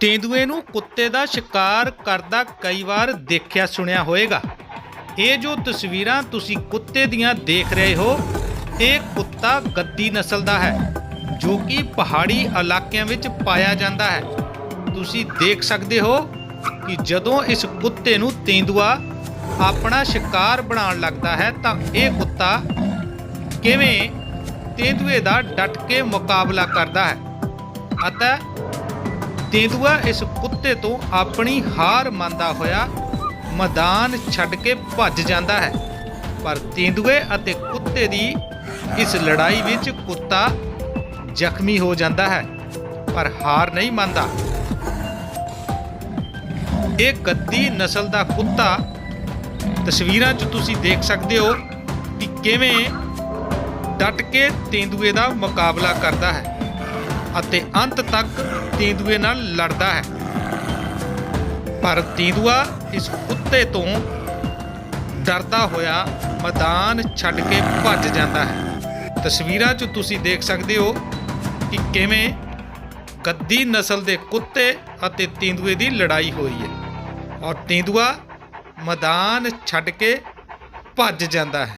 ਤੇਂਦੂਏ ਨੂੰ ਕੁੱਤੇ ਦਾ ਸ਼ਿਕਾਰ ਕਰਦਾ ਕਈ ਵਾਰ ਦੇਖਿਆ ਸੁਣਿਆ ਹੋਵੇਗਾ ਇਹ ਜੋ ਤਸਵੀਰਾਂ ਤੁਸੀਂ ਕੁੱਤੇ ਦੀਆਂ ਦੇਖ ਰਹੇ ਹੋ, ਇਹ ਕੁੱਤਾ ਗੱਦੀ ਨਸਲ ਦਾ ਹੈ, ਜੋ ਕਿ ਪਹਾੜੀ ਇਲਾਕਿਆਂ ਵਿੱਚ ਪਾਇਆ ਜਾਂਦਾ ਹੈ। ਤੁਸੀਂ ਦੇਖ ਸਕਦੇ ਹੋ ਕਿ ਜਦੋਂ ਇਸ ਕੁੱਤੇ ਨੂੰ ਤੇਂਦੂਆ ਆਪਣਾ ਸ਼ਿਕਾਰ ਬਣਾਉਣ ਲੱਗਦਾ ਹੈ, ਤਾਂ ਇਹ ਕੁੱਤਾ ਕਿਵੇਂ ਤੇਂਦੂਏ ਦਾ ਡਟ ਕੇ ਮੁਕਾਬਲਾ ਕਰਦਾ ਹੈ। ਅਤੇ ਤੇਂਦੂਆ ਇਸ ਕੁੱਤੇ ਤੋਂ ਆਪਣੀ ਹਾਰ ਮੰਨਦਾ ਹੋਇਆ ਮੈਦਾਨ ਛੱਡ ਕੇ ਭੱਜ ਜਾਂਦਾ ਹੈ। ਪਰ ਤੇਂਦੂਏ ਅਤੇ ਕੁੱਤੇ ਦੀ ਇਸ ਲੜਾਈ ਵਿੱਚ ਕੁੱਤਾ ਜ਼ਖਮੀ ਹੋ ਜਾਂਦਾ ਹੈ, ਪਰ ਹਾਰ ਨਹੀਂ ਮੰਨਦਾ। ਇਹ ਗੱਦੀ ਨਸਲ ਦਾ ਕੁੱਤਾ, ਤਸਵੀਰਾਂ 'ਚ ਤੁਸੀਂ ਦੇਖ ਸਕਦੇ ਹੋ ਕਿ ਕਿਵੇਂ ਡਟ ਕੇ ਤੇਂਦੂਏ ਦਾ ਮੁਕਾਬਲਾ ਕਰਦਾ ਹੈ। ਅਤੇ ਅੰਤ ਤੱਕ ਤੇਂਦੂਏ ਨਾਲ ਲੜਦਾ ਹੈ। ਪਰ ਤੇਂਦੂਆ ਇਸ ਕੁੱਤੇ ਤੋਂ ਡਰਦਾ ਹੋਇਆ ਮੈਦਾਨ ਛੱਡ ਕੇ ਭੱਜ ਜਾਂਦਾ ਹੈ। ਤਸਵੀਰਾਂ 'ਚ ਤੁਸੀਂ ਦੇਖ ਸਕਦੇ ਹੋ ਕਿ ਕਿਵੇਂ ਗੱਦੀ ਨਸਲ ਦੇ ਕੁੱਤੇ ਅਤੇ ਤੇਂਦੂਏ ਦੀ ਲੜਾਈ ਹੋਈ ਹੈ। ਔਰ ਤੇਂਦੂਆ ਮੈਦਾਨ ਛੱਡ ਕੇ ਭੱਜ ਜਾਂਦਾ ਹੈ।